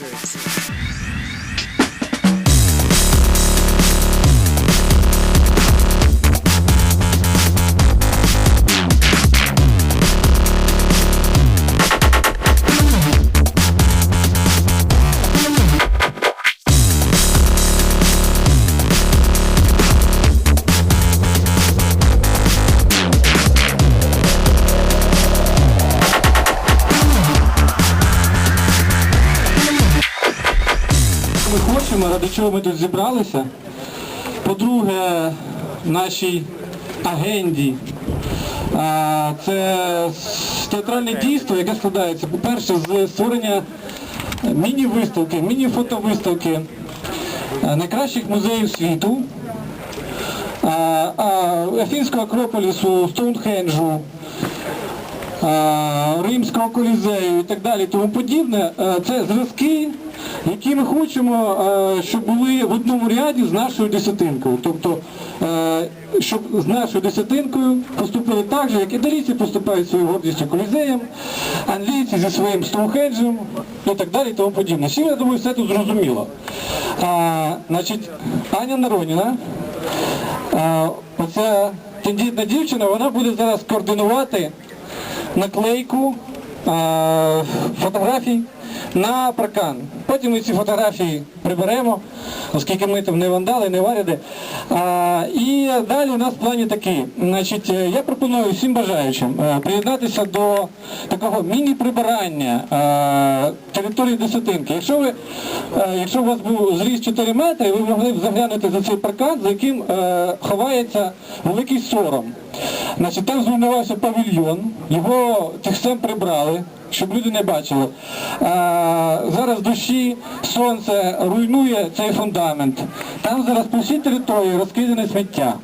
Records. Ми хочемо, ради чого ми тут зібралися. По-друге, нашій агенді. Це театральне дійство, яке складається, по-перше, з створення міні-виставки, міні-фотовиставки найкращих музеїв світу, Афінського Акрополісу, Стоунхенджу, Римського колізею і так далі, тому подібне. Це зразки, які ми хочемо, е, щоб були в одному ряді з нашою десятинкою. Тобто, е, щоб з нашою десятинкою поступили так же, як італійці поступають своєю гордістю колізеєм, англійці зі своїм Стоунхенджем і так далі, і тому подібне. Всім, я думаю, все тут зрозуміло. А, значить, Аня Нароніна, а, оця тендітна дівчина, вона буде зараз координувати наклейку а, фотографій на паркан. Потім ми ці фотографії приберемо, оскільки ми там не вандали, не варяди. А, і далі у нас в плані такий. Значить, е, я пропоную всім бажаючим е, приєднатися до такого міні-прибирання е, території десятинки. Якщо ви, якщо у вас був зріст 4 метри, ви могли б заглянути за цей паркан, за яким ховається великий сором. Значить, там зруйнувався павільйон, його тихцем прибрали, щоб люди не бачили. А, зараз дощі, сонце руйнує цей фундамент. Там зараз по всій території розкидане сміття.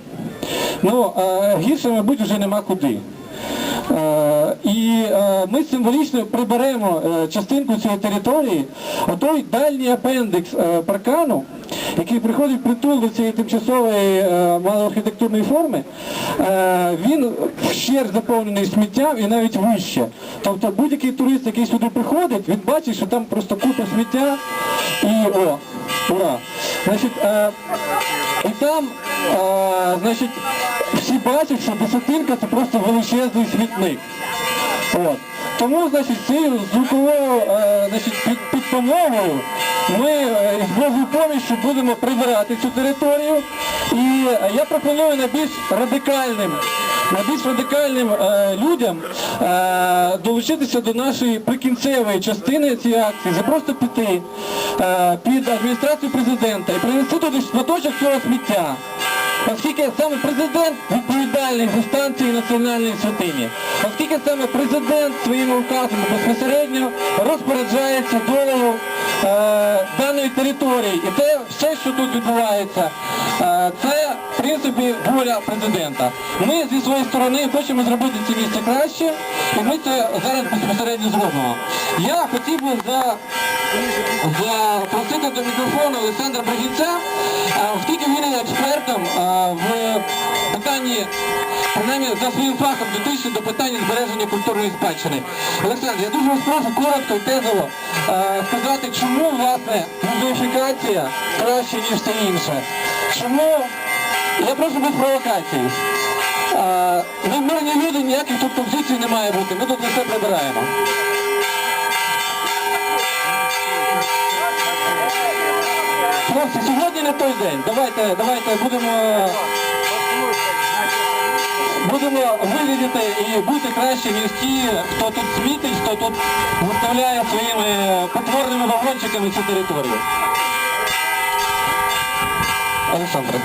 Ну, е, гірше, мабуть, вже нема куди. Е, І е, ми символічно приберемо частинку цієї території, отой дальній апендикс паркану, який приходить притул до цієї тимчасової е, малоархітектурної форми, е, він вщерть заповнений сміттям і навіть вище. Тобто будь-який турист, який сюди приходить, він бачить, що там просто купа сміття і о, ура! Значить, е, і там, е, значить, всі бачать, що десятинка це просто величезний смітник. От. Тому, значить, цією звуковою е, під, підпомогою ми е, з Божою поміччю будемо прибирати цю територію. І я пропоную найбільш радикальним, найбільш радикальним е, людям долучитися до нашої прикінцевої частини цієї акції. Це просто піти під адміністрацію президента і принести туди шматочок цього сміття. Оскільки саме президент відповідальний за станції національної святині, оскільки саме президент своїми указом безпосередньо розпоряджається долею е, даної території. І те все, що тут відбувається, е, це в принципі воля президента. Ми зі своєї сторони хочемо зробити це місце краще, і ми це зараз безпосередньо зробимо. Я хотів би за запросити до мікрофону Олександра Брагінця, а, оскільки він є експертом в питанні, принаймні за своїм фахом дотичним до питання збереження культурної спадщини. Олександр, я дуже вас прошу коротко і тезово сказати, чому власне музеїфікація краще, ніж все інше. Чому я прошу без провокацій. А, Ми мирні люди, ніяких тут позицій не має бути. Ми тут все прибираємо. Хлопці, сьогодні не той день. Давайте, давайте будемо, будемо виглядати і бути краще, ніж ті, хто тут смітить, хто тут виставляє своїми потворними вагончиками цю територію. Олександре.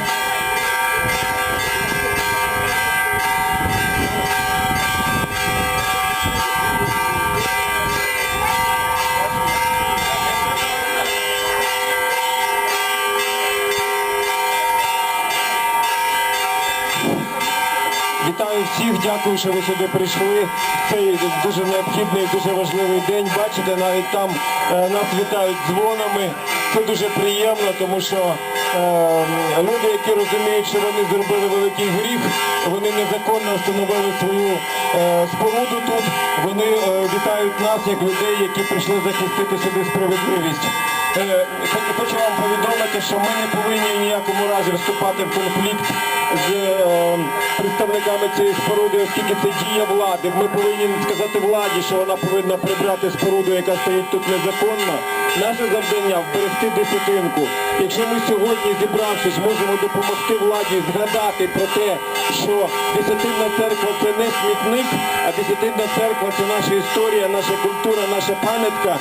Вітаю всіх, дякую, що ви сюди прийшли. Цей дуже необхідний, дуже важливий день. Бачите, навіть там е, нас вітають дзвонами. Це дуже приємно, тому що е, люди, які розуміють, що вони зробили великий гріх, вони незаконно встановили свою е, споруду тут. Вони е, вітають. нас як людей, які прийшли захистити сюди справедливість. Е, Хочу вам повідомити, що ми не повинні ніякому разі вступати в конфлікт з е, представниками цієї споруди, оскільки це дія влади. Ми повинні сказати владі, що вона повинна прибрати споруду, яка стоїть тут незаконно. Наше завдання вберегти десятинку. Якщо ми сьогодні, зібравшись, можемо допомогти владі згадати про те, що десятинна церква це не смітник, а десятинна церква це наша історія, наша культура, наша пам'ятка,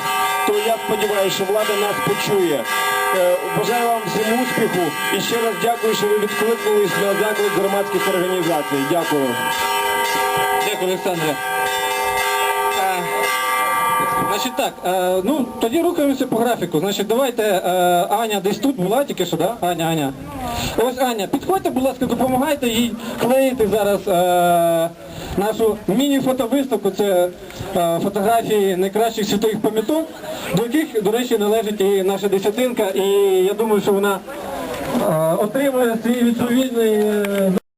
то я сподіваюся, що влада нас почує. Е, Бажаю вам всім успіху і ще раз дякую, що ви відкликнулись на заклик громадських організацій. Дякую. Дякую, Олександре. Значить так, е, ну тоді рухаємося по графіку. Значить, давайте е, Аня десь тут була тільки що, да? Аня, Аня. Ось Аня, підходьте, будь ласка, допомагайте їй клеїти зараз е, нашу міні-фотовиставку. Це е, фотографії найкращих світових пам'яток, до яких, до речі, належить і наша десятинка. І я думаю, що вона е, отримує свій відповідний. е,